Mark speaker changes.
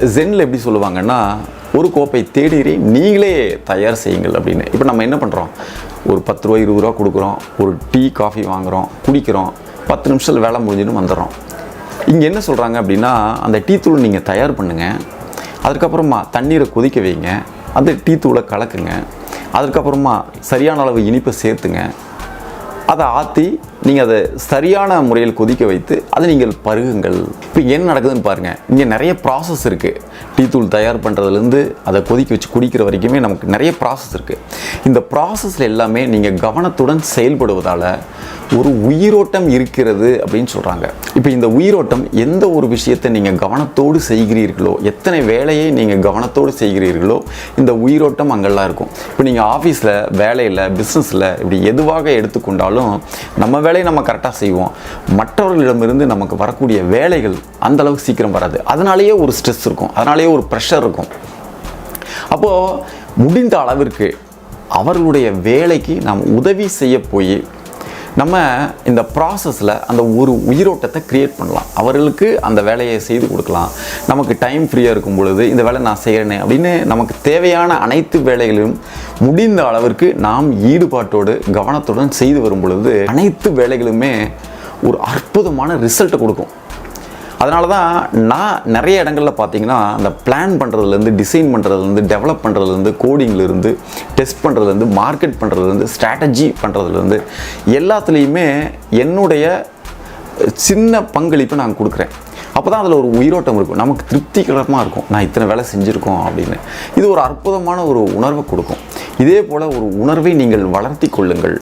Speaker 1: ஜென்னில் எப்படி சொல்லுவாங்கன்னா ஒரு கோப்பை தேநீரை நீங்களே தயார் செய்யுங்கள் அப்படின்னு. இப்போ நம்ம என்ன பண்ணுறோம் ஒரு பத்து ரூபா இருபது ரூபா கொடுக்குறோம். ஒரு டீ காஃபி வாங்குகிறோம் குடிக்கிறோம். பத்து நிமிஷத்தில் வேலை முடிஞ்சுன்னு வந்துடுறோம். இங்கே என்ன சொல்கிறாங்க அப்படின்னா அந்த டீ தூள் நீங்கள் தயார் பண்ணுங்கள் அதுக்கப்புறமா தண்ணீரை கொதிக்க வைங்க. அந்த டீ தூளை கலக்குங்க. அதுக்கப்புறமா சரியான அளவு இனிப்பை சேர்த்துங்க. அதை ஆற்றி நீங்கள் அதை சரியான முறையில் கொதிக்க வைத்து அதை நீங்கள் பருகுங்கள். இப்போ என்ன நடக்குதுன்னு பாருங்கள் இங்கே நிறைய ப்ராசஸ் இருக்குது டீ தூள் தயார் பண்ணுறதுலேருந்து அதை கொதிக்க வச்சு குடிக்கிற வரைக்குமே நமக்கு நிறைய ப்ராசஸ் இருக்குது இந்த ப்ராசஸில் எல்லாமே நீங்கள் கவனத்துடன் செயல்படுவதால் ஒரு உயிரோட்டம் இருக்கிறது அப்படின்னு சொல்கிறாங்க இப்போ இந்த உயிரோட்டம் எந்த ஒரு விஷயத்தை நீங்கள் கவனத்தோடு செய்கிறீர்களோ எத்தனை வேலையை நீங்கள் கவனத்தோடு செய்கிறீர்களோ இந்த உயிரோட்டம் அங்கெல்லாம் இருக்கும். இப்போ நீங்கள் ஆஃபீஸில் வேலையில் பிஸ்னஸில் இப்படி எதுவாக எடுத்துக்கொண்டாலும் நம்ம வேலையை நம்ம கரெக்டாக செய்வோம். மற்றவர்களிடமிருந்து நமக்கு வரக்கூடிய வேலைகள் அந்தளவுக்கு சீக்கிரம் வராது. அதனாலேயே ஒரு ஸ்ட்ரெஸ் இருக்கும். அதனாலேயே ஒரு ப்ரெஷர் இருக்கும். அப்போது முடிந்த அளவிற்கு அவர்களுடைய வேலைக்கு நாம் உதவி செய்ய போய் நம்ம இந்த ப்ராசஸில் அந்த ஒரு உயிரோட்டத்தை க்ரியேட் பண்ணலாம். அவர்களுக்கு அந்த வேலையை செய்து கொடுக்கலாம். நமக்கு டைம் ஃப்ரீயாக இருக்கும் பொழுது இந்த வேலை நான் செய்கிறேனே அப்படின்னு நமக்கு தேவையான அனைத்து வேலைகளையும் முடிந்த அளவிற்கு நாம் ஈடுபாட்டோடு கவனத்துடன் செய்து வரும் பொழுது அனைத்து வேலைகளுமே ஒரு அற்புதமான ரிசல்ட்டை கொடுக்கும். அதனால தான் நான் நிறைய இடங்களில் பார்த்தீங்கன்னா அந்த பிளான் பண்ணுறதுலேருந்து டிசைன் பண்ணுறதுலேருந்து டெவலப் பண்ணுறதுலேருந்து கோடிங்லேருந்து டெஸ்ட் பண்ணுறதுலேருந்து மார்க்கெட் பண்ணுறதுலேருந்து ஸ்ட்ராட்டஜி பண்ணுறதுலேருந்து எல்லாத்துலேயுமே என்னுடைய சின்ன பங்களிப்பை நான் கொடுக்குறேன். அப்போ தான் அதில் ஒரு உயிரோட்டம் இருக்கும். நமக்கு திருப்திகரமாக இருக்கும். நான் இத்தனை வேலை செஞ்சுருக்கோம் அப்படின்னு. இது ஒரு அற்புதமான ஒரு உணர்வை கொடுக்கும். இதே போல் ஒரு உணர்வை நீங்கள் வளர்த்தி கொள்ளுங்கள்.